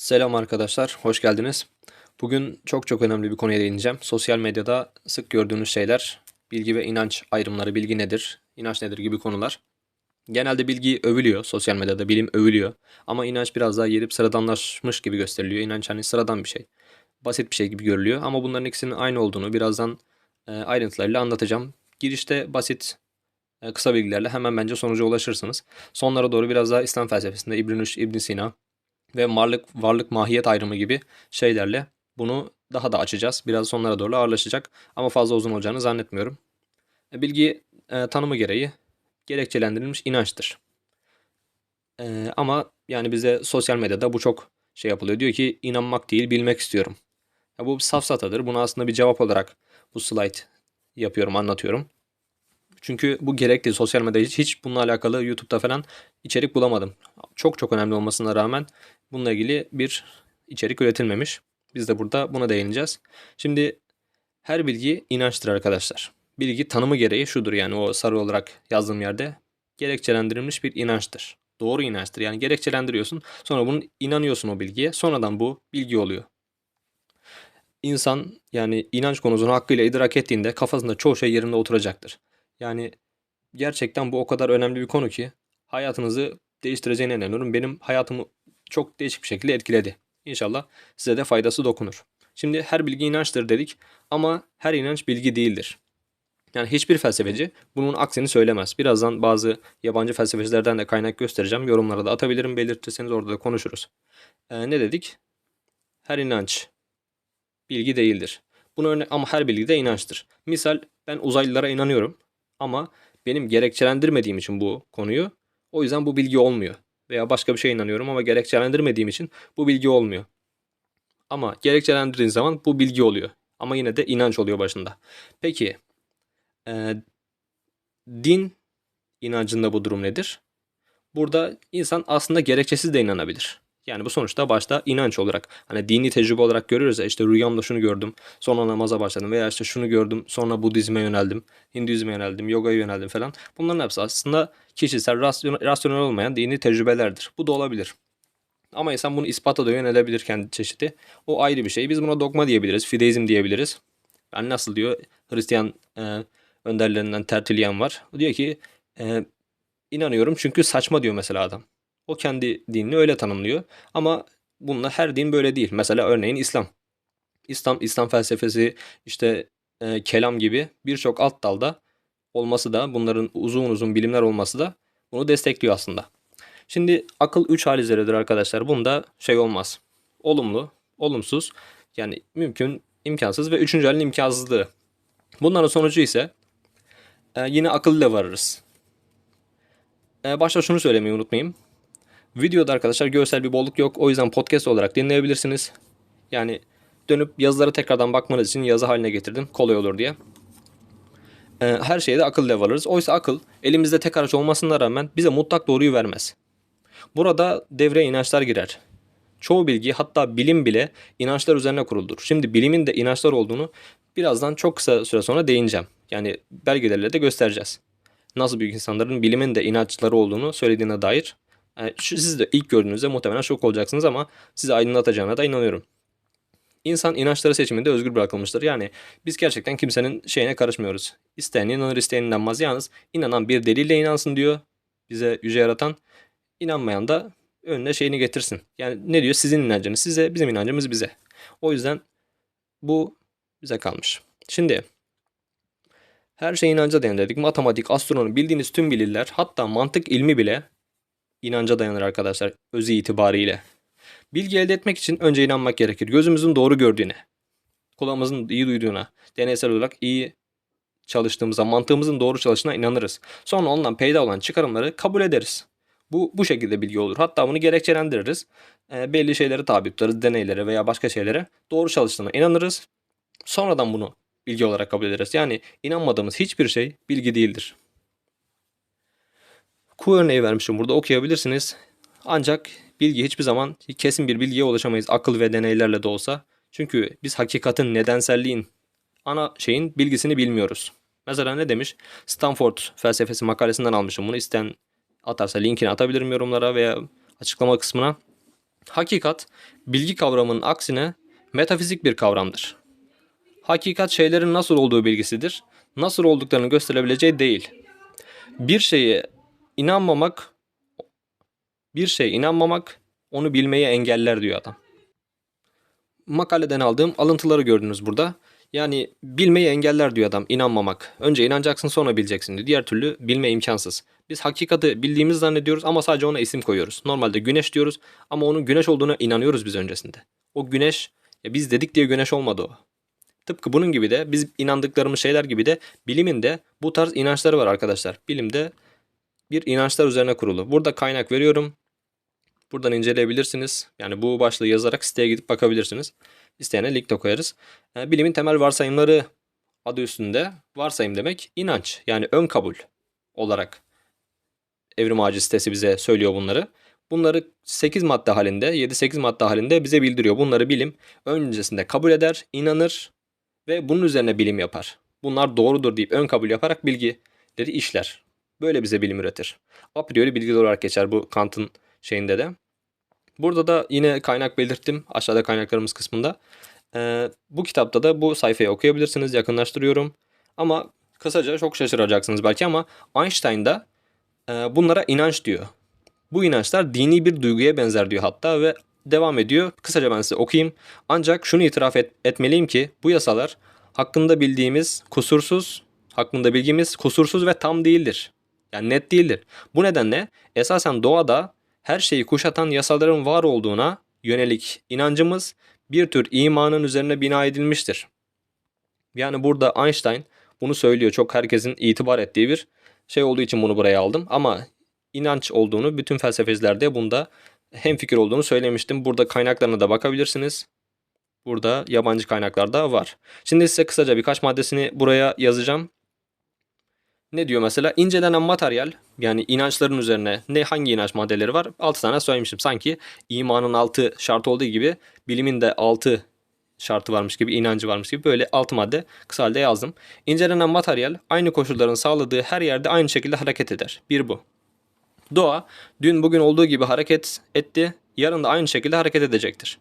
Selam arkadaşlar, hoş geldiniz. Bugün çok çok önemli bir konuya değineceğim. Sosyal medyada sık gördüğünüz şeyler, bilgi ve inanç ayrımları, bilgi nedir, inanç nedir gibi konular. Genelde bilgi övülüyor, sosyal medyada bilim övülüyor. Ama inanç biraz daha yerip sıradanlaşmış gibi gösteriliyor. İnanç hani sıradan bir şey, basit bir şey gibi görülüyor. Ama bunların ikisinin aynı olduğunu birazdan e, ayrıntılarıyla anlatacağım. Girişte basit, e, kısa bilgilerle hemen bence sonuca ulaşırsınız. Sonlara doğru biraz daha İslam felsefesinde İbn Rüşd, İbn Sina, ve varlık varlık mahiyet ayrımı gibi şeylerle bunu daha da açacağız. Biraz sonlara doğru ağırlaşacak ama fazla uzun olacağını zannetmiyorum. E, Bilgi e, tanımı gereği gerekçelendirilmiş inançtır. E, ama yani bize sosyal medyada bu çok şey yapılıyor. Diyor ki inanmak değil bilmek istiyorum. Ya bu bir safsatadır. Bunu aslında bir cevap olarak bu slide yapıyorum, anlatıyorum. Çünkü bu gerekli. Sosyal medyada hiç, hiç bununla alakalı YouTube'da falan içerik bulamadım. Çok çok önemli olmasına rağmen bununla ilgili bir içerik üretilmemiş. Biz de burada buna değineceğiz. Şimdi her bilgi inançtır arkadaşlar. Bilgi tanımı gereği şudur yani o sarı olarak yazdığım yerde gerekçelendirilmiş bir inançtır. Doğru inançtır. Yani gerekçelendiriyorsun. Sonra bunun inanıyorsun o bilgiye. Sonradan bu bilgi oluyor. İnsan yani inanç konusunu hakkıyla idrak ettiğinde kafasında çoğu şey yerinde oturacaktır. Yani gerçekten bu o kadar önemli bir konu ki hayatınızı değiştireceğine inanıyorum. Benim hayatımı çok değişik bir şekilde etkiledi. İnşallah size de faydası dokunur. Şimdi her bilgi inançtır dedik ama her inanç bilgi değildir. Yani hiçbir felsefeci bunun aksini söylemez. Birazdan bazı yabancı felsefecilerden de kaynak göstereceğim. Yorumlara da atabilirim. Belirtirseniz orada da konuşuruz. Ee, ne dedik? Her inanç bilgi değildir. Bunu örnek ama her bilgi de inançtır. Misal ben uzaylılara inanıyorum ama benim gerekçelendirmediğim için bu konuyu o yüzden bu bilgi olmuyor. Veya başka bir şeye inanıyorum ama gerekçelendirmediğim için bu bilgi olmuyor. Ama gerekçelendirdiğin zaman bu bilgi oluyor. Ama yine de inanç oluyor başında. Peki e, din inancında bu durum nedir? Burada insan aslında gerekçesiz de inanabilir. Yani bu sonuçta başta inanç olarak hani dini tecrübe olarak görüyoruz ya işte rüyamda şunu gördüm sonra namaza başladım veya işte şunu gördüm sonra Budizme yöneldim, Hinduizme yöneldim, yogaya yöneldim falan. Bunların hepsi aslında kişisel, rasyonel olmayan dini tecrübelerdir. Bu da olabilir. Ama insan bunu ispata da yönelebilir kendi çeşidi. O ayrı bir şey. Biz buna dogma diyebiliriz, fideizm diyebiliriz. Yani nasıl diyor Hristiyan e, önderlerinden Tertullian var. O diyor ki e, inanıyorum çünkü saçma diyor mesela adam. O kendi dinini öyle tanımlıyor. Ama bununla her din böyle değil. Mesela örneğin İslam. İslam, İslam felsefesi, işte e, kelam gibi birçok alt dalda olması da bunların uzun uzun bilimler olması da bunu destekliyor aslında. Şimdi akıl 3 hal üzeredir arkadaşlar. Bunda şey olmaz. Olumlu, olumsuz yani mümkün, imkansız ve üçüncü halin imkansızlığı. Bunların sonucu ise e, yine akıl ile varırız. E, başta şunu söylemeyi unutmayayım. Videoda arkadaşlar görsel bir bolluk yok. O yüzden podcast olarak dinleyebilirsiniz. Yani dönüp yazıları tekrardan bakmanız için yazı haline getirdim. Kolay olur diye. Ee, her şeyde akıl dev alırız. Oysa akıl elimizde tek araç olmasına rağmen bize mutlak doğruyu vermez. Burada devreye inançlar girer. Çoğu bilgi hatta bilim bile inançlar üzerine kuruldur. Şimdi bilimin de inançlar olduğunu birazdan çok kısa süre sonra değineceğim. Yani belgelerle de göstereceğiz. Nasıl büyük insanların bilimin de inançları olduğunu söylediğine dair yani siz de ilk gördüğünüzde muhtemelen şok olacaksınız ama sizi aydınlatacağına da inanıyorum. İnsan inançları seçiminde özgür bırakılmıştır. Yani biz gerçekten kimsenin şeyine karışmıyoruz. İsteyen inanır, isteyen inanmaz. Yalnız inanan bir delille inansın diyor bize yüce yaratan. İnanmayan da önüne şeyini getirsin. Yani ne diyor? Sizin inancınız size, bizim inancımız bize. O yüzden bu bize kalmış. Şimdi her şey inanca dayanır dedik. Matematik, astronomi, bildiğiniz tüm bilirler, hatta mantık ilmi bile inanca dayanır arkadaşlar özü itibariyle. Bilgi elde etmek için önce inanmak gerekir. Gözümüzün doğru gördüğüne, kulağımızın iyi duyduğuna, deneysel olarak iyi çalıştığımıza, mantığımızın doğru çalıştığına inanırız. Sonra ondan peyda olan çıkarımları kabul ederiz. Bu bu şekilde bilgi olur. Hatta bunu gerekçelendiririz. E, belli şeyleri tabi tutarız, deneylere veya başka şeylere doğru çalıştığına inanırız. Sonradan bunu bilgi olarak kabul ederiz. Yani inanmadığımız hiçbir şey bilgi değildir. Q örneği vermişim burada okuyabilirsiniz. Ancak bilgi hiçbir zaman kesin bir bilgiye ulaşamayız akıl ve deneylerle de olsa. Çünkü biz hakikatin nedenselliğin ana şeyin bilgisini bilmiyoruz. Mesela ne demiş? Stanford felsefesi makalesinden almışım bunu. İsteyen atarsa linkini atabilirim yorumlara veya açıklama kısmına. Hakikat, bilgi kavramının aksine metafizik bir kavramdır. Hakikat şeylerin nasıl olduğu bilgisidir, nasıl olduklarını gösterebileceği değil. Bir şeye inanmamak, bir şeye inanmamak onu bilmeyi engeller diyor adam. Makaleden aldığım alıntıları gördünüz burada. Yani bilmeyi engeller diyor adam, inanmamak. Önce inanacaksın sonra bileceksin diyor. Diğer türlü bilme imkansız. Biz hakikati bildiğimiz zannediyoruz ama sadece ona isim koyuyoruz. Normalde güneş diyoruz ama onun güneş olduğuna inanıyoruz biz öncesinde. O güneş, ya biz dedik diye güneş olmadı o. Tıpkı bunun gibi de biz inandıklarımız şeyler gibi de bilimin de bu tarz inançları var arkadaşlar. Bilimde bir inançlar üzerine kurulu. Burada kaynak veriyorum. Buradan inceleyebilirsiniz. Yani bu başlığı yazarak siteye gidip bakabilirsiniz. İsteyene link de koyarız. Yani bilimin temel varsayımları adı üstünde varsayım demek inanç. Yani ön kabul olarak Evrim Ağacı sitesi bize söylüyor bunları. Bunları 8 madde halinde, 7-8 madde halinde bize bildiriyor. Bunları bilim öncesinde kabul eder, inanır ve bunun üzerine bilim yapar. Bunlar doğrudur deyip ön kabul yaparak bilgileri işler. Böyle bize bilim üretir. A priori bilgiler olarak geçer bu Kant'ın şeyinde de. Burada da yine kaynak belirttim aşağıda kaynaklarımız kısmında. Ee, bu kitapta da bu sayfayı okuyabilirsiniz. Yakınlaştırıyorum. Ama kısaca çok şaşıracaksınız belki ama Einstein'da e, bunlara inanç diyor. Bu inançlar dini bir duyguya benzer diyor hatta ve devam ediyor. Kısaca ben size okuyayım. Ancak şunu itiraf et- etmeliyim ki bu yasalar hakkında bildiğimiz kusursuz, hakkında bilgimiz kusursuz ve tam değildir. Yani net değildir. Bu nedenle esasen doğada her şeyi kuşatan yasaların var olduğuna yönelik inancımız bir tür imanın üzerine bina edilmiştir. Yani burada Einstein bunu söylüyor. Çok herkesin itibar ettiği bir şey olduğu için bunu buraya aldım. Ama inanç olduğunu bütün felsefeciler de bunda hemfikir olduğunu söylemiştim. Burada kaynaklarına da bakabilirsiniz. Burada yabancı kaynaklar da var. Şimdi size kısaca birkaç maddesini buraya yazacağım. Ne diyor mesela? İncelenen materyal yani inançların üzerine ne hangi inanç maddeleri var? 6 tane söylemiştim. Sanki imanın 6 şartı olduğu gibi bilimin de 6 şartı varmış gibi, inancı varmış gibi böyle 6 madde kısa halde yazdım. İncelenen materyal aynı koşulların sağladığı her yerde aynı şekilde hareket eder. Bir bu. Doğa dün bugün olduğu gibi hareket etti, yarın da aynı şekilde hareket edecektir.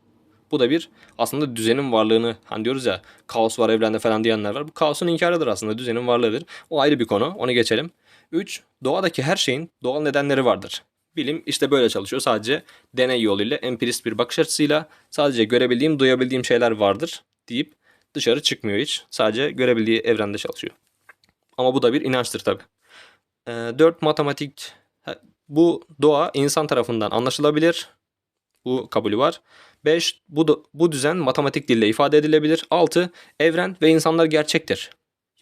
Bu da bir aslında düzenin varlığını hani diyoruz ya kaos var evrende falan diyenler var. Bu kaosun inkarıdır aslında düzenin varlığıdır. O ayrı bir konu onu geçelim. 3. Doğadaki her şeyin doğal nedenleri vardır. Bilim işte böyle çalışıyor. Sadece deney yoluyla empirist bir bakış açısıyla sadece görebildiğim, duyabildiğim şeyler vardır deyip dışarı çıkmıyor hiç. Sadece görebildiği evrende çalışıyor. Ama bu da bir inançtır tabi. 4. Matematik. Ha, Bu doğa insan tarafından anlaşılabilir. Bu kabulü var. 5. Bu, bu düzen matematik dille ifade edilebilir. 6. Evren ve insanlar gerçektir.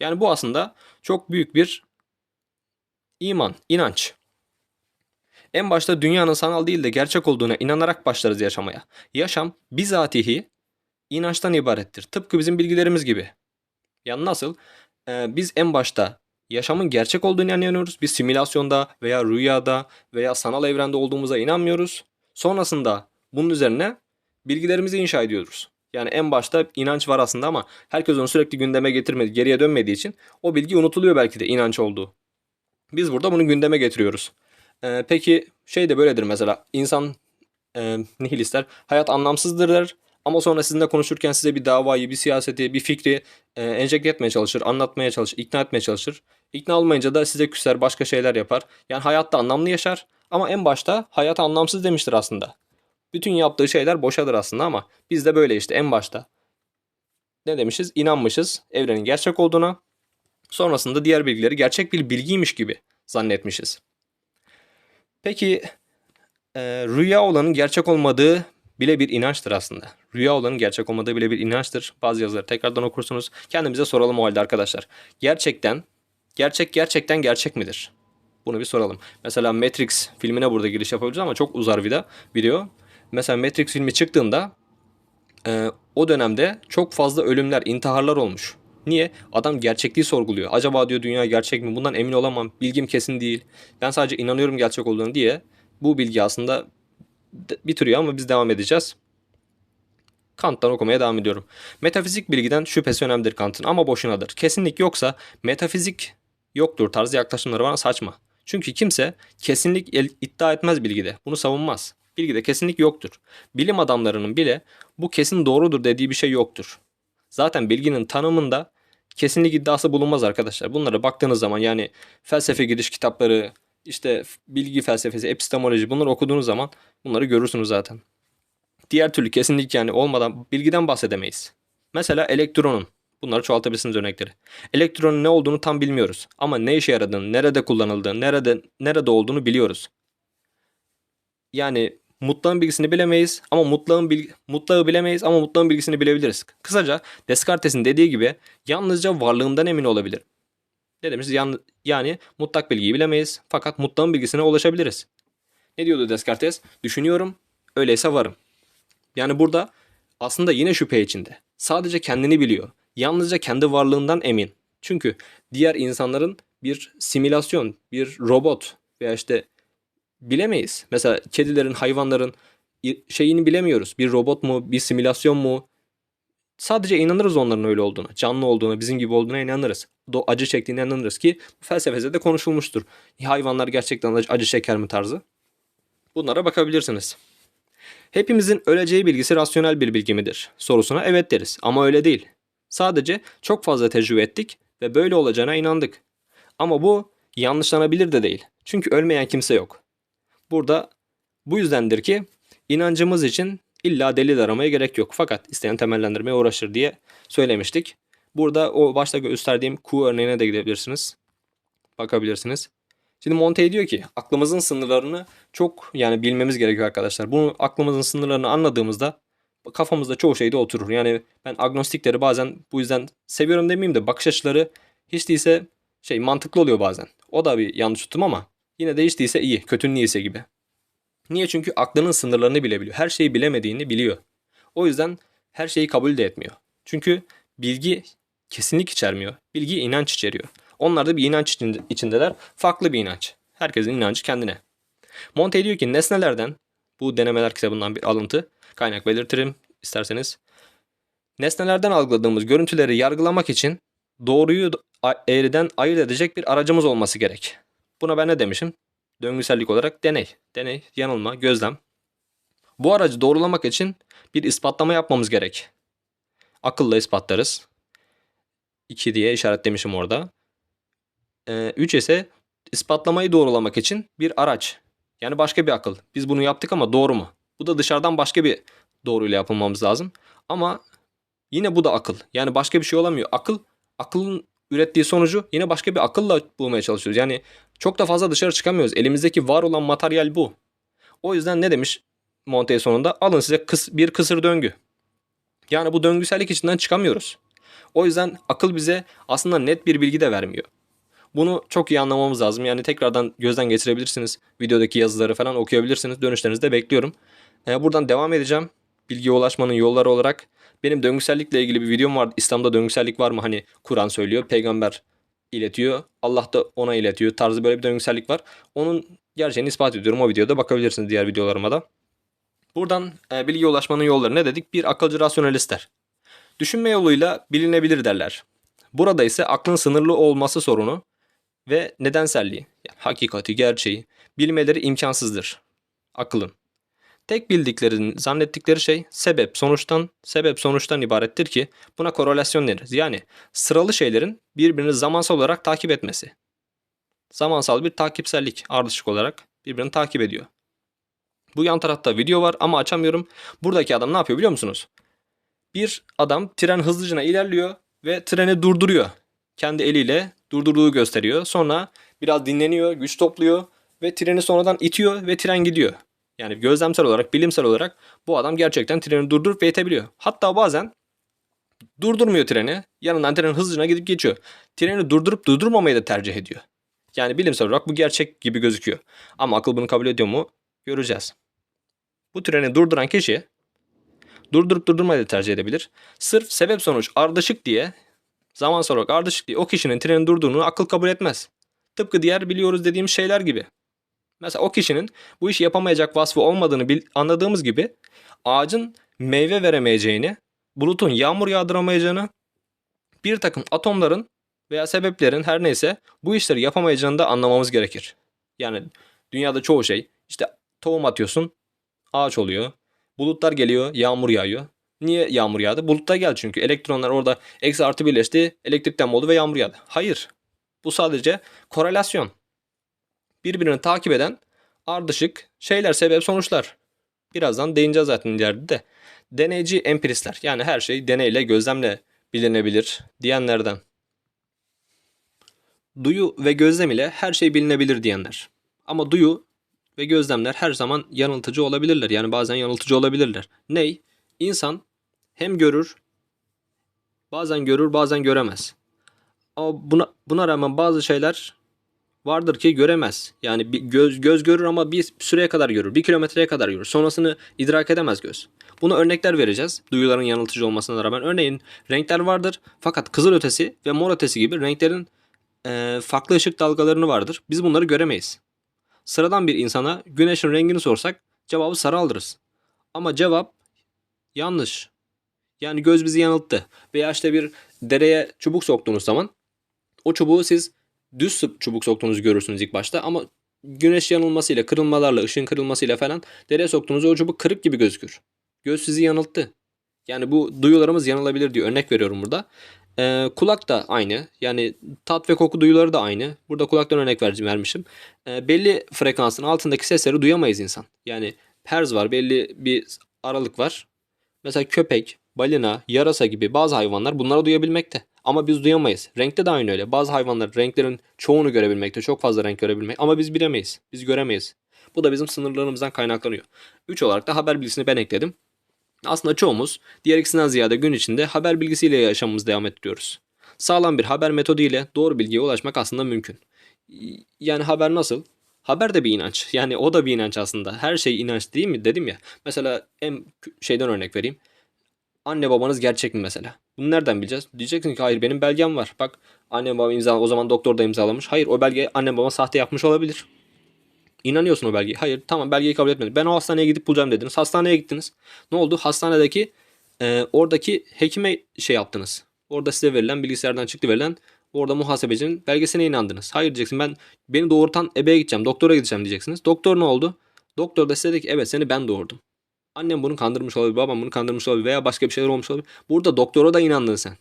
Yani bu aslında çok büyük bir iman, inanç. En başta dünyanın sanal değil de gerçek olduğuna inanarak başlarız yaşamaya. Yaşam bizatihi inançtan ibarettir. Tıpkı bizim bilgilerimiz gibi. Yani nasıl? Ee, biz en başta yaşamın gerçek olduğunu inanıyoruz. Biz simülasyonda veya rüyada veya sanal evrende olduğumuza inanmıyoruz. Sonrasında bunun üzerine bilgilerimizi inşa ediyoruz. Yani en başta inanç var aslında ama herkes onu sürekli gündeme getirmedi, geriye dönmediği için o bilgi unutuluyor belki de inanç olduğu. Biz burada bunu gündeme getiriyoruz. Ee, peki şey de böyledir mesela insan e, nihilistler hayat anlamsızdır der ama sonra sizinle konuşurken size bir davayı, bir siyaseti, bir fikri e, enjekte etmeye çalışır, anlatmaya çalışır, ikna etmeye çalışır. İkna olmayınca da size küser, başka şeyler yapar. Yani hayatta anlamlı yaşar ama en başta hayat anlamsız demiştir aslında. Bütün yaptığı şeyler boşadır aslında ama biz de böyle işte en başta. Ne demişiz? İnanmışız evrenin gerçek olduğuna. Sonrasında diğer bilgileri gerçek bir bilgiymiş gibi zannetmişiz. Peki e, rüya olanın gerçek olmadığı bile bir inançtır aslında. Rüya olanın gerçek olmadığı bile bir inançtır. Bazı yazıları tekrardan okursunuz. Kendimize soralım o halde arkadaşlar. Gerçekten, gerçek gerçekten gerçek midir? Bunu bir soralım. Mesela Matrix filmine burada giriş yapabiliriz ama çok uzar video. video. Mesela Matrix filmi çıktığında e, o dönemde çok fazla ölümler, intiharlar olmuş. Niye? Adam gerçekliği sorguluyor. Acaba diyor dünya gerçek mi? Bundan emin olamam. Bilgim kesin değil. Ben sadece inanıyorum gerçek olduğunu diye bu bilgi aslında bitiriyor ama biz devam edeceğiz. Kant'tan okumaya devam ediyorum. Metafizik bilgiden şüphesi önemlidir Kant'ın ama boşunadır. Kesinlik yoksa metafizik yoktur tarzı yaklaşımları bana saçma. Çünkü kimse kesinlik iddia etmez bilgide. Bunu savunmaz. Bilgide kesinlik yoktur. Bilim adamlarının bile bu kesin doğrudur dediği bir şey yoktur. Zaten bilginin tanımında kesinlik iddiası bulunmaz arkadaşlar. Bunlara baktığınız zaman yani felsefe giriş kitapları, işte bilgi felsefesi, epistemoloji bunları okuduğunuz zaman bunları görürsünüz zaten. Diğer türlü kesinlik yani olmadan bilgiden bahsedemeyiz. Mesela elektronun. Bunları çoğaltabilirsiniz örnekleri. Elektronun ne olduğunu tam bilmiyoruz. Ama ne işe yaradığını, nerede kullanıldığını, nerede nerede olduğunu biliyoruz. Yani mutlağın bilgisini bilemeyiz ama mutlağın bil, mutlağı bilemeyiz ama mutlağın bilgisini bilebiliriz. Kısaca Descartes'in dediği gibi yalnızca varlığımdan emin olabilirim. Ne demiş? Yan, yani mutlak bilgiyi bilemeyiz fakat mutlağın bilgisine ulaşabiliriz. Ne diyordu Descartes? Düşünüyorum, öyleyse varım. Yani burada aslında yine şüphe içinde. Sadece kendini biliyor. Yalnızca kendi varlığından emin. Çünkü diğer insanların bir simülasyon, bir robot veya işte bilemeyiz. Mesela kedilerin, hayvanların şeyini bilemiyoruz. Bir robot mu, bir simülasyon mu? Sadece inanırız onların öyle olduğuna, canlı olduğuna, bizim gibi olduğuna inanırız. Do acı çektiğine inanırız ki bu felsefede de konuşulmuştur. Hayvanlar gerçekten acı çeker mi tarzı? Bunlara bakabilirsiniz. Hepimizin öleceği bilgisi rasyonel bir bilgi midir? Sorusuna evet deriz ama öyle değil. Sadece çok fazla tecrübe ettik ve böyle olacağına inandık. Ama bu yanlışlanabilir de değil. Çünkü ölmeyen kimse yok. Burada bu yüzdendir ki inancımız için illa delil aramaya gerek yok. Fakat isteyen temellendirmeye uğraşır diye söylemiştik. Burada o başta gösterdiğim Q örneğine de gidebilirsiniz. Bakabilirsiniz. Şimdi Monte diyor ki aklımızın sınırlarını çok yani bilmemiz gerekiyor arkadaşlar. Bunu aklımızın sınırlarını anladığımızda kafamızda çoğu şeyde oturur. Yani ben agnostikleri bazen bu yüzden seviyorum demeyeyim de bakış açıları hiç değilse şey mantıklı oluyor bazen. O da bir yanlış tutum ama yine de hiç değilse iyi. Kötünün iyisi gibi. Niye? Çünkü aklının sınırlarını bilebiliyor. Her şeyi bilemediğini biliyor. O yüzden her şeyi kabul de etmiyor. Çünkü bilgi kesinlik içermiyor. Bilgi inanç içeriyor. Onlar da bir inanç içinde- içindeler. Farklı bir inanç. Herkesin inancı kendine. Monte diyor ki nesnelerden bu denemeler kitabından bir alıntı. Kaynak belirtirim isterseniz. Nesnelerden algıladığımız görüntüleri yargılamak için doğruyu eğriden ayırt edecek bir aracımız olması gerek. Buna ben ne demişim? Döngüsellik olarak deney. Deney, yanılma, gözlem. Bu aracı doğrulamak için bir ispatlama yapmamız gerek. Akılla ispatlarız. 2 diye işaretlemişim orada. 3 ise ispatlamayı doğrulamak için bir araç. Yani başka bir akıl. Biz bunu yaptık ama doğru mu? Bu da dışarıdan başka bir doğruyla yapılmamız lazım. Ama yine bu da akıl. Yani başka bir şey olamıyor. Akıl, akılın ürettiği sonucu yine başka bir akılla bulmaya çalışıyoruz. Yani çok da fazla dışarı çıkamıyoruz. Elimizdeki var olan materyal bu. O yüzden ne demiş Monte sonunda? Alın size kıs- bir kısır döngü. Yani bu döngüsellik içinden çıkamıyoruz. O yüzden akıl bize aslında net bir bilgi de vermiyor. Bunu çok iyi anlamamız lazım. Yani tekrardan gözden geçirebilirsiniz. Videodaki yazıları falan okuyabilirsiniz. Dönüşlerinizi de bekliyorum. Ee, buradan devam edeceğim. Bilgiye ulaşmanın yolları olarak. Benim döngüsellikle ilgili bir videom var. İslam'da döngüsellik var mı? Hani Kur'an söylüyor. Peygamber iletiyor. Allah da ona iletiyor. Tarzı böyle bir döngüsellik var. Onun gerçeğini ispat ediyorum. O videoda bakabilirsiniz diğer videolarıma da. Buradan e, bilgiye ulaşmanın yolları ne dedik? Bir akılcı rasyonalistler. Düşünme yoluyla bilinebilir derler. Burada ise aklın sınırlı olması sorunu ve nedenselliği, yani hakikati, gerçeği bilmeleri imkansızdır. Akılın. Tek bildiklerini zannettikleri şey sebep sonuçtan sebep sonuçtan ibarettir ki buna korelasyon deriz. Yani sıralı şeylerin birbirini zamansal olarak takip etmesi. Zamansal bir takipsellik ardışık olarak birbirini takip ediyor. Bu yan tarafta video var ama açamıyorum. Buradaki adam ne yapıyor biliyor musunuz? Bir adam tren hızlıcına ilerliyor ve treni durduruyor. Kendi eliyle durdurduğu gösteriyor. Sonra biraz dinleniyor, güç topluyor ve treni sonradan itiyor ve tren gidiyor. Yani gözlemsel olarak, bilimsel olarak bu adam gerçekten treni durdurup ve itebiliyor. Hatta bazen durdurmuyor treni. Yanından tren hızlıca gidip geçiyor. Treni durdurup durdurmamayı da tercih ediyor. Yani bilimsel olarak bu gerçek gibi gözüküyor. Ama akıl bunu kabul ediyor mu? Göreceğiz. Bu treni durduran kişi durdurup durdurmayı da tercih edebilir. Sırf sebep sonuç ardışık diye zamansal olarak ardışık diye o kişinin treni durduğunu akıl kabul etmez. Tıpkı diğer biliyoruz dediğimiz şeyler gibi. Mesela o kişinin bu işi yapamayacak vasfı olmadığını bil- anladığımız gibi ağacın meyve veremeyeceğini, bulutun yağmur yağdıramayacağını, bir takım atomların veya sebeplerin her neyse bu işleri yapamayacağını da anlamamız gerekir. Yani dünyada çoğu şey işte tohum atıyorsun, ağaç oluyor. Bulutlar geliyor, yağmur yağıyor. Niye yağmur yağdı? Bulutlar geldi çünkü. Elektronlar orada eksi artı birleşti, elektrikten oldu ve yağmur yağdı. Hayır. Bu sadece korelasyon. Birbirini takip eden ardışık şeyler, sebep, sonuçlar. Birazdan değineceğiz zaten ileride de. Deneyci empiristler. Yani her şey deneyle, gözlemle bilinebilir diyenlerden. Duyu ve gözlem ile her şey bilinebilir diyenler. Ama duyu ve gözlemler her zaman yanıltıcı olabilirler. Yani bazen yanıltıcı olabilirler. Ney? İnsan hem görür, bazen görür, bazen göremez. Ama buna, buna rağmen bazı şeyler vardır ki göremez. Yani bir göz göz görür ama bir süreye kadar görür. Bir kilometreye kadar görür. Sonrasını idrak edemez göz. Buna örnekler vereceğiz. Duyuların yanıltıcı olmasına rağmen. Örneğin renkler vardır. Fakat kızıl ötesi ve mor ötesi gibi renklerin eee, farklı ışık dalgalarını vardır. Biz bunları göremeyiz. Sıradan bir insana güneşin rengini sorsak cevabı sarı alırız. Ama cevap yanlış. Yani göz bizi yanılttı. Veya işte bir dereye çubuk soktuğunuz zaman o çubuğu siz düz çubuk soktuğunuzu görürsünüz ilk başta ama güneş yanılmasıyla, kırılmalarla, ışığın kırılmasıyla falan dereye soktuğunuzda o çubuk kırık gibi gözükür. Göz sizi yanılttı. Yani bu duyularımız yanılabilir diye örnek veriyorum burada. Ee, kulak da aynı. Yani tat ve koku duyuları da aynı. Burada kulaktan örnek ver- vermişim. Ee, belli frekansın altındaki sesleri duyamayız insan. Yani herz var, belli bir aralık var. Mesela köpek, balina, yarasa gibi bazı hayvanlar bunları duyabilmekte. Ama biz duyamayız. Renkte de aynı öyle. Bazı hayvanlar renklerin çoğunu görebilmekte, çok fazla renk görebilmek ama biz bilemeyiz. Biz göremeyiz. Bu da bizim sınırlarımızdan kaynaklanıyor. 3 olarak da haber bilgisini ben ekledim. Aslında çoğumuz diğer ikisinden ziyade gün içinde haber bilgisiyle yaşamımızı devam ettiriyoruz. Sağlam bir haber metodu ile doğru bilgiye ulaşmak aslında mümkün. Yani haber nasıl? Haber de bir inanç. Yani o da bir inanç aslında. Her şey inanç değil mi dedim ya. Mesela en şeyden örnek vereyim. Anne babanız gerçek mi mesela? Bunu nereden bileceğiz? Diyeceksin ki hayır benim belgem var. Bak annem babam imza o zaman doktor da imzalamış. Hayır o belge annem babam sahte yapmış olabilir. İnanıyorsun o belgeye. Hayır tamam belgeyi kabul etmedim. Ben o hastaneye gidip bulacağım dediniz. Hastaneye gittiniz. Ne oldu? Hastanedeki e, oradaki hekime şey yaptınız. Orada size verilen bilgisayardan çıktı verilen orada muhasebecinin belgesine inandınız. Hayır diyeceksin ben beni doğurtan ebeye gideceğim. Doktora gideceğim diyeceksiniz. Doktor ne oldu? Doktor da size dedi ki evet seni ben doğurdum. Annem bunu kandırmış olabilir, babam bunu kandırmış olabilir veya başka bir şeyler olmuş olabilir. Burada doktora da inandın sen.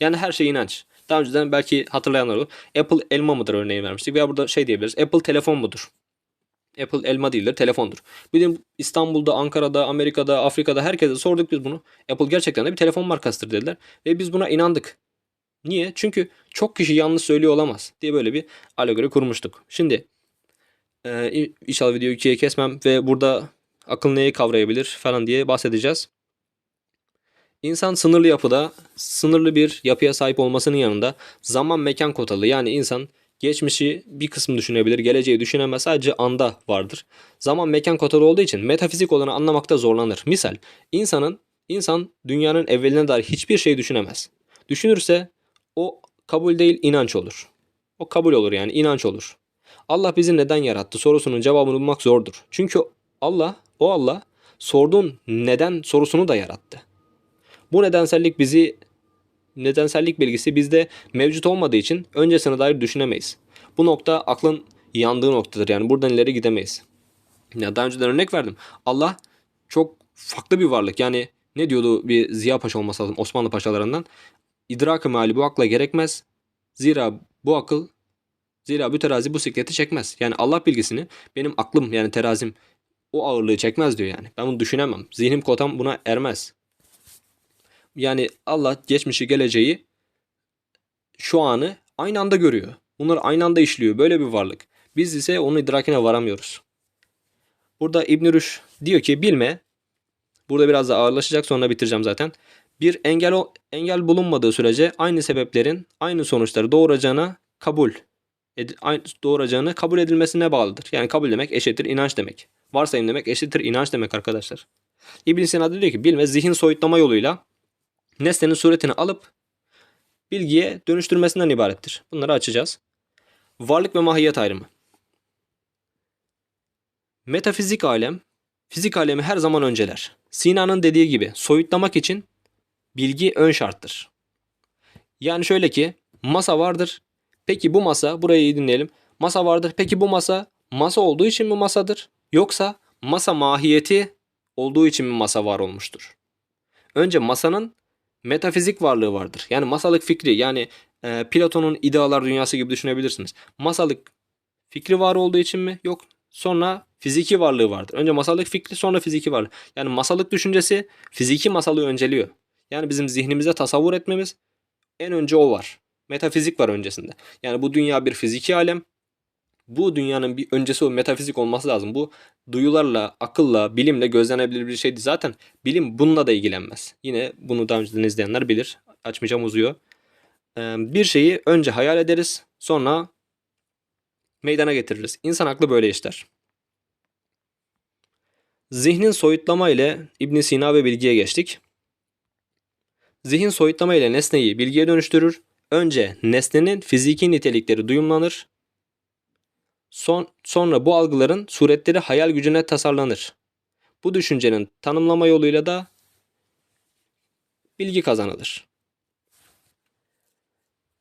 Yani her şey inanç. Daha önceden belki hatırlayanlar olur. Apple elma mıdır örneği vermiştik veya burada şey diyebiliriz. Apple telefon mudur? Apple elma değildir, telefondur. Bizim İstanbul'da, Ankara'da, Amerika'da, Afrika'da herkese sorduk biz bunu. Apple gerçekten de bir telefon markasıdır dediler. Ve biz buna inandık. Niye? Çünkü çok kişi yanlış söylüyor olamaz diye böyle bir alegori kurmuştuk. Şimdi e, inşallah videoyu ikiye kesmem ve burada akıl neyi kavrayabilir falan diye bahsedeceğiz. İnsan sınırlı yapıda, sınırlı bir yapıya sahip olmasının yanında zaman mekan kotalı yani insan geçmişi bir kısmı düşünebilir, geleceği düşünemez sadece anda vardır. Zaman mekan kotalı olduğu için metafizik olanı anlamakta zorlanır. Misal insanın insan dünyanın evveline dair hiçbir şey düşünemez. Düşünürse o kabul değil inanç olur. O kabul olur yani inanç olur. Allah bizi neden yarattı sorusunun cevabını bulmak zordur. Çünkü Allah, o Allah sorduğun neden sorusunu da yarattı. Bu nedensellik bizi nedensellik bilgisi bizde mevcut olmadığı için öncesine dair düşünemeyiz. Bu nokta aklın yandığı noktadır. Yani buradan ileri gidemeyiz. Ya daha önceden örnek verdim. Allah çok farklı bir varlık. Yani ne diyordu bir Ziya Paşa olması lazım Osmanlı paşalarından. İdrak-ı mali bu akla gerekmez. Zira bu akıl zira bu terazi bu sikleti çekmez. Yani Allah bilgisini benim aklım yani terazim o ağırlığı çekmez diyor yani. Ben bunu düşünemem. Zihnim kotam buna ermez. Yani Allah geçmişi geleceği şu anı aynı anda görüyor. Bunlar aynı anda işliyor. Böyle bir varlık. Biz ise onun idrakine varamıyoruz. Burada İbn Rüş diyor ki bilme burada biraz da ağırlaşacak sonra bitireceğim zaten. Bir engel engel bulunmadığı sürece aynı sebeplerin aynı sonuçları doğuracağına kabul doğuracağını kabul edilmesine bağlıdır. Yani kabul demek eşittir inanç demek. Varsayım demek eşittir inanç demek arkadaşlar. İbn Sina diyor ki bilme zihin soyutlama yoluyla nesnenin suretini alıp bilgiye dönüştürmesinden ibarettir. Bunları açacağız. Varlık ve mahiyet ayrımı. Metafizik alem, fizik alemi her zaman önceler. Sina'nın dediği gibi soyutlamak için bilgi ön şarttır. Yani şöyle ki masa vardır. Peki bu masa, burayı iyi dinleyelim. Masa vardır. Peki bu masa masa olduğu için mi masadır? Yoksa masa mahiyeti olduğu için mi masa var olmuştur? Önce masanın metafizik varlığı vardır. Yani masalık fikri yani e, Platon'un idealar dünyası gibi düşünebilirsiniz. Masalık fikri var olduğu için mi? Yok. Sonra fiziki varlığı vardır. Önce masalık fikri sonra fiziki varlığı. Yani masalık düşüncesi fiziki masalı önceliyor. Yani bizim zihnimize tasavvur etmemiz en önce o var. Metafizik var öncesinde. Yani bu dünya bir fiziki alem. Bu dünyanın bir öncesi o metafizik olması lazım. Bu duyularla, akılla, bilimle gözlenebilir bir şeydi. Zaten bilim bununla da ilgilenmez. Yine bunu daha önceden izleyenler bilir. Açmayacağım uzuyor. Bir şeyi önce hayal ederiz. Sonra meydana getiririz. İnsan aklı böyle işler. Zihnin soyutlama ile İbn Sina ve bilgiye geçtik. Zihin soyutlama ile nesneyi bilgiye dönüştürür. Önce nesnenin fiziki nitelikleri duyumlanır. Son, sonra bu algıların suretleri hayal gücüne tasarlanır. Bu düşüncenin tanımlama yoluyla da bilgi kazanılır.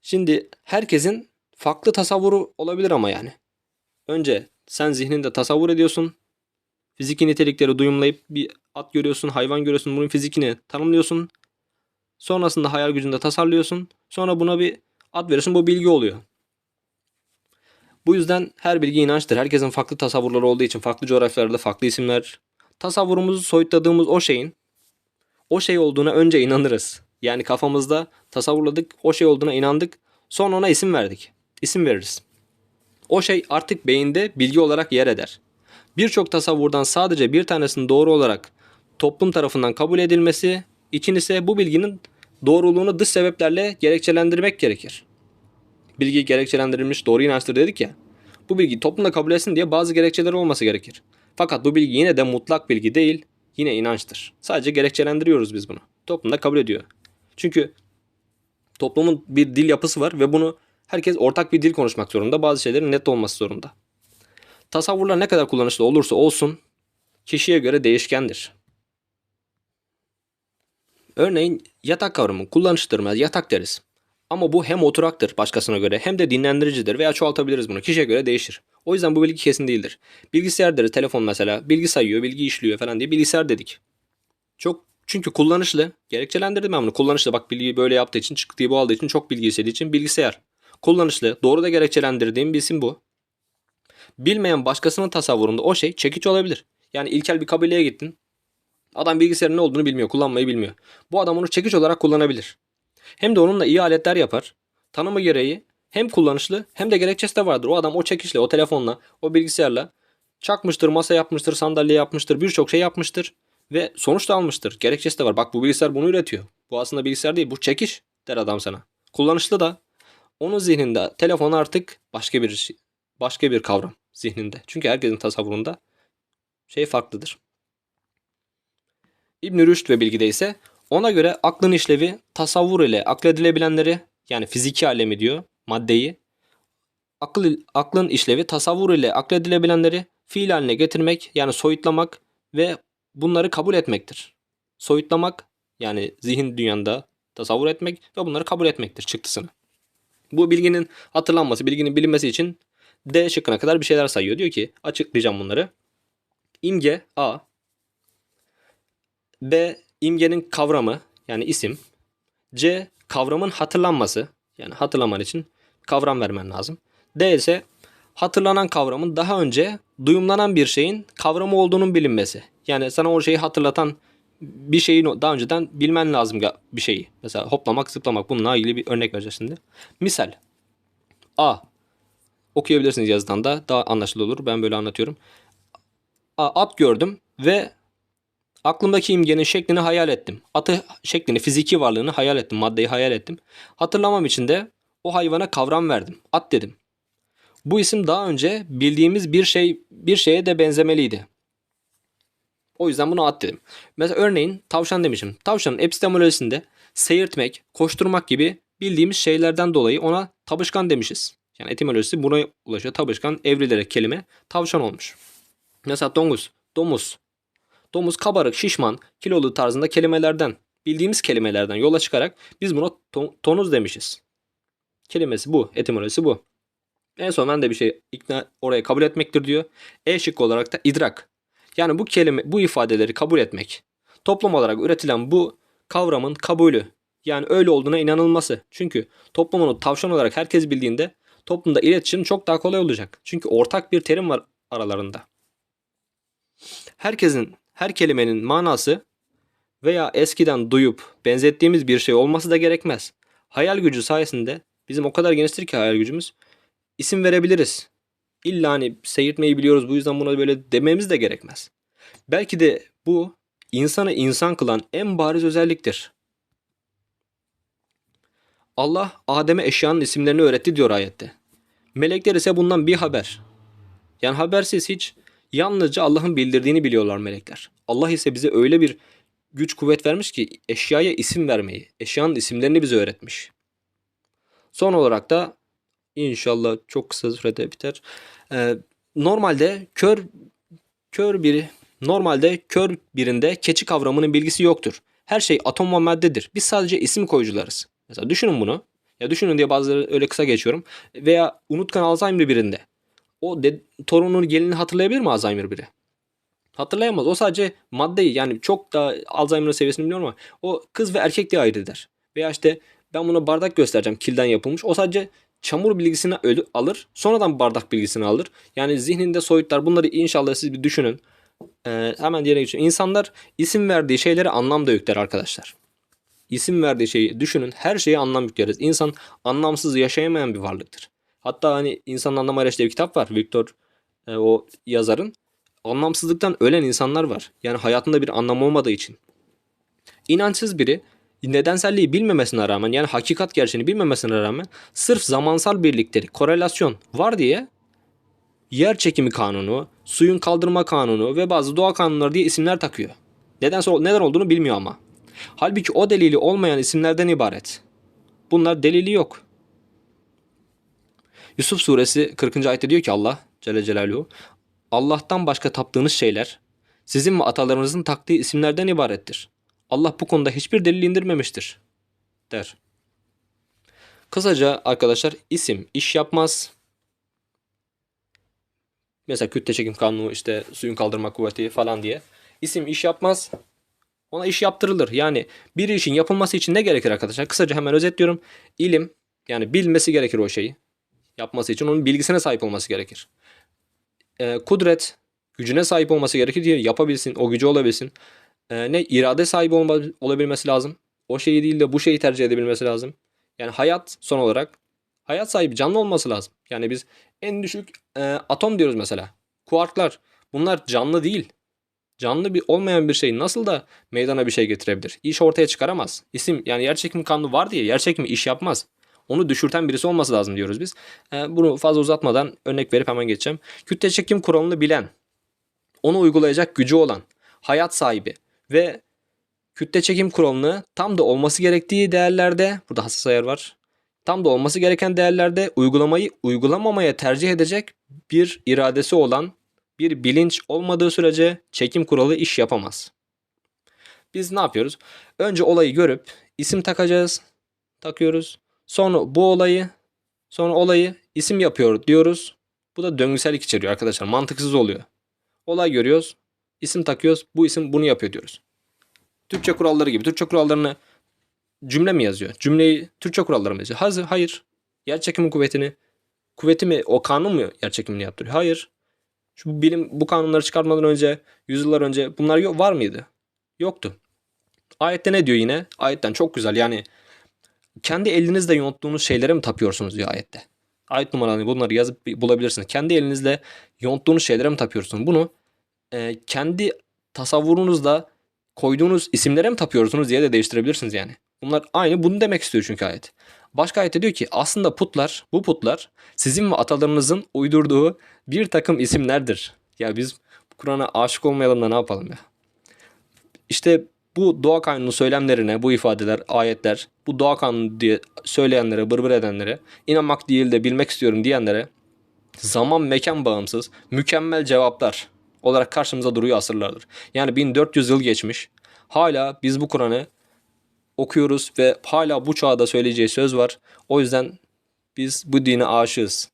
Şimdi herkesin farklı tasavvuru olabilir ama yani. Önce sen zihninde tasavvur ediyorsun. Fiziki nitelikleri duyumlayıp bir at görüyorsun, hayvan görüyorsun. Bunun fizikini tanımlıyorsun. Sonrasında hayal gücünde tasarlıyorsun. Sonra buna bir ad veriyorsun. Bu bilgi oluyor. Bu yüzden her bilgi inançtır. Herkesin farklı tasavvurları olduğu için farklı coğrafyalarda farklı isimler. Tasavvurumuzu soyutladığımız o şeyin o şey olduğuna önce inanırız. Yani kafamızda tasavvurladık, o şey olduğuna inandık. Sonra ona isim verdik. İsim veririz. O şey artık beyinde bilgi olarak yer eder. Birçok tasavvurdan sadece bir tanesinin doğru olarak toplum tarafından kabul edilmesi için ise bu bilginin doğruluğunu dış sebeplerle gerekçelendirmek gerekir. Bilgi gerekçelendirilmiş doğru inançtır dedik ya. Bu bilgi toplumda kabul etsin diye bazı gerekçeleri olması gerekir. Fakat bu bilgi yine de mutlak bilgi değil, yine inançtır. Sadece gerekçelendiriyoruz biz bunu. Toplumda kabul ediyor. Çünkü toplumun bir dil yapısı var ve bunu herkes ortak bir dil konuşmak zorunda. Bazı şeylerin net olması zorunda. Tasavvurlar ne kadar kullanışlı olursa olsun kişiye göre değişkendir. Örneğin yatak kavramı kullanıştırmaz yatak deriz. Ama bu hem oturaktır başkasına göre hem de dinlendiricidir veya çoğaltabiliriz bunu. Kişiye göre değişir. O yüzden bu bilgi kesin değildir. Bilgisayar telefon mesela. Bilgi sayıyor, bilgi işliyor falan diye bilgisayar dedik. Çok çünkü kullanışlı. Gerekçelendirdim ben bunu. Kullanışlı bak bilgiyi böyle yaptığı için çıktığı bu aldığı için çok bilgi istediği için bilgisayar. Kullanışlı. Doğru da gerekçelendirdiğim bir isim bu. Bilmeyen başkasının tasavvurunda o şey çekiç olabilir. Yani ilkel bir kabileye gittin. Adam bilgisayarın ne olduğunu bilmiyor, kullanmayı bilmiyor. Bu adam onu çekiç olarak kullanabilir. Hem de onunla iyi aletler yapar. Tanımı gereği hem kullanışlı hem de gerekçesi de vardır. O adam o çekişle, o telefonla, o bilgisayarla çakmıştır, masa yapmıştır, sandalye yapmıştır, birçok şey yapmıştır ve sonuç da almıştır. Gerekçesi de var. Bak bu bilgisayar bunu üretiyor. Bu aslında bilgisayar değil, bu çekiş der adam sana. Kullanışlı da onun zihninde telefon artık başka bir şey- başka bir kavram zihninde. Çünkü herkesin tasavvurunda şey farklıdır. İbn Rüşd ve bilgide ise ona göre aklın işlevi tasavvur ile akledilebilenleri yani fiziki alemi diyor maddeyi. Akıl, aklın işlevi tasavvur ile akledilebilenleri fiil haline getirmek yani soyutlamak ve bunları kabul etmektir. Soyutlamak yani zihin dünyanda tasavvur etmek ve bunları kabul etmektir çıktısını. Bu bilginin hatırlanması, bilginin bilinmesi için D şıkkına kadar bir şeyler sayıyor. Diyor ki açıklayacağım bunları. İmge A. B. imgenin kavramı yani isim. C. Kavramın hatırlanması yani hatırlaman için kavram vermen lazım. D ise hatırlanan kavramın daha önce duyumlanan bir şeyin kavramı olduğunun bilinmesi. Yani sana o şeyi hatırlatan bir şeyi daha önceden bilmen lazım bir şeyi. Mesela hoplamak, zıplamak bununla ilgili bir örnek vereceğiz şimdi. Misal A. Okuyabilirsiniz yazıdan da daha anlaşılır olur. Ben böyle anlatıyorum. A, at gördüm ve aklımdaki imgenin şeklini hayal ettim. Atı şeklini, fiziki varlığını hayal ettim. Maddeyi hayal ettim. Hatırlamam için de o hayvana kavram verdim. At dedim. Bu isim daha önce bildiğimiz bir şey bir şeye de benzemeliydi. O yüzden bunu at dedim. Mesela örneğin tavşan demişim. Tavşanın epistemolojisinde seyirtmek, koşturmak gibi bildiğimiz şeylerden dolayı ona tabışkan demişiz. Yani etimolojisi buna ulaşıyor. Tabışkan evrilerek kelime tavşan olmuş. Mesela domuz, domuz. Domuz kabarık, şişman, kilolu tarzında kelimelerden, bildiğimiz kelimelerden yola çıkarak biz buna to- tonuz demişiz. Kelimesi bu, etimolojisi bu. En son ben de bir şey ikna oraya kabul etmektir diyor. E şıkkı olarak da idrak. Yani bu kelime, bu ifadeleri kabul etmek, toplum olarak üretilen bu kavramın kabulü, yani öyle olduğuna inanılması. Çünkü toplum tavşan olarak herkes bildiğinde toplumda iletişim çok daha kolay olacak. Çünkü ortak bir terim var aralarında. Herkesin, her kelimenin manası veya eskiden duyup benzettiğimiz bir şey olması da gerekmez. Hayal gücü sayesinde bizim o kadar geniştir ki hayal gücümüz isim verebiliriz. İlla hani seyirtmeyi biliyoruz bu yüzden buna böyle dememiz de gerekmez. Belki de bu insanı insan kılan en bariz özelliktir. Allah Adem'e eşyanın isimlerini öğretti diyor ayette. Melekler ise bundan bir haber. Yani habersiz hiç yalnızca Allah'ın bildirdiğini biliyorlar melekler. Allah ise bize öyle bir güç kuvvet vermiş ki eşyaya isim vermeyi, eşyanın isimlerini bize öğretmiş. Son olarak da inşallah çok kısa sürede biter. Ee, normalde kör kör biri normalde kör birinde keçi kavramının bilgisi yoktur. Her şey atom ve maddedir. Biz sadece isim koyucularız. Mesela düşünün bunu. Ya düşünün diye bazıları öyle kısa geçiyorum. Veya unutkan Alzheimer birinde. O torunun gelini hatırlayabilir mi Alzheimer biri? Hatırlayamaz. O sadece maddeyi yani çok da Alzheimer seviyesini bilmiyorum ama o kız ve erkek diye ayırt eder. Veya işte ben buna bardak göstereceğim kilden yapılmış. O sadece çamur bilgisini ölü, alır. Sonradan bardak bilgisini alır. Yani zihninde soyutlar bunları inşallah siz bir düşünün. Ee, hemen diğerine geçiyorum. İnsanlar isim verdiği şeylere anlam da yükler arkadaşlar. İsim verdiği şeyi düşünün. Her şeye anlam yükleriz. İnsan anlamsız yaşayamayan bir varlıktır. Hatta hani İnsanın Anlam Arayışı diye bir kitap var. Victor e, o yazarın. Anlamsızlıktan ölen insanlar var. Yani hayatında bir anlam olmadığı için. İnançsız biri nedenselliği bilmemesine rağmen yani hakikat gerçeğini bilmemesine rağmen sırf zamansal birlikleri, korelasyon var diye yer çekimi kanunu, suyun kaldırma kanunu ve bazı doğa kanunları diye isimler takıyor. Nedense neden olduğunu bilmiyor ama. Halbuki o delili olmayan isimlerden ibaret. Bunlar delili yok. Yusuf suresi 40. ayette diyor ki Allah Celle Celaluhu Allah'tan başka taptığınız şeyler sizin ve atalarınızın taktığı isimlerden ibarettir. Allah bu konuda hiçbir delil indirmemiştir der. Kısaca arkadaşlar isim iş yapmaz. Mesela kütle çekim kanunu işte suyun kaldırma kuvveti falan diye. İsim iş yapmaz. Ona iş yaptırılır. Yani bir işin yapılması için ne gerekir arkadaşlar? Kısaca hemen özetliyorum. İlim yani bilmesi gerekir o şeyi. Yapması için onun bilgisine sahip olması gerekir. Ee, kudret gücüne sahip olması gerekir diye yapabilsin, o gücü olabilsin. Ee, ne irade sahibi olma, olabilmesi lazım. O şeyi değil de bu şeyi tercih edebilmesi lazım. Yani hayat son olarak hayat sahibi canlı olması lazım. Yani biz en düşük e, atom diyoruz mesela. Kuarklar bunlar canlı değil. Canlı bir olmayan bir şey nasıl da meydana bir şey getirebilir? İş ortaya çıkaramaz. İsim yani yer çekimi kanunu var diye yer çekimi iş yapmaz. Onu düşürten birisi olması lazım diyoruz biz. E, bunu fazla uzatmadan örnek verip hemen geçeceğim. Kütle çekim kuralını bilen, onu uygulayacak gücü olan, hayat sahibi ve kütle çekim kuralını tam da olması gerektiği değerlerde, burada hassas ayar var. Tam da olması gereken değerlerde uygulamayı uygulamamaya tercih edecek bir iradesi olan bir bilinç olmadığı sürece çekim kuralı iş yapamaz. Biz ne yapıyoruz? Önce olayı görüp isim takacağız. Takıyoruz. Sonra bu olayı sonra olayı isim yapıyor diyoruz. Bu da döngüsellik içeriyor arkadaşlar. Mantıksız oluyor. Olay görüyoruz. isim takıyoruz. Bu isim bunu yapıyor diyoruz. Türkçe kuralları gibi. Türkçe kurallarını cümle mi yazıyor? Cümleyi Türkçe kuralları mı yazıyor? Hazır, hayır. Yer çekimi kuvvetini kuvveti mi o kanun mu yer çekimini yaptırıyor? Hayır. Şu bilim bu kanunları çıkartmadan önce yüzyıllar önce bunlar yok, var mıydı? Yoktu. Ayette ne diyor yine? Ayetten çok güzel yani kendi elinizle yonttuğunuz şeylere mi tapıyorsunuz diyor ayette. Ayet numaralarını bunları yazıp bulabilirsiniz. Kendi elinizle yonttuğunuz şeylere mi tapıyorsunuz? Bunu e, kendi tasavvurunuzda koyduğunuz isimlere mi tapıyorsunuz diye de değiştirebilirsiniz yani. Bunlar aynı bunu demek istiyor çünkü ayet. Başka ayette diyor ki aslında putlar, bu putlar sizin ve atalarınızın uydurduğu bir takım isimlerdir. Ya biz Kur'an'a aşık olmayalım da ne yapalım ya. İşte bu doğa kanunu söylemlerine, bu ifadeler, ayetler, bu doğa kanunu diye söyleyenlere, bırbır edenlere, inanmak değil de bilmek istiyorum diyenlere zaman mekan bağımsız mükemmel cevaplar olarak karşımıza duruyor asırlardır. Yani 1400 yıl geçmiş. Hala biz bu Kur'an'ı okuyoruz ve hala bu çağda söyleyeceği söz var. O yüzden biz bu dine aşığız.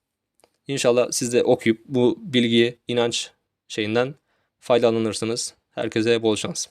İnşallah siz de okuyup bu bilgiyi, inanç şeyinden faydalanırsınız. Herkese bol şans.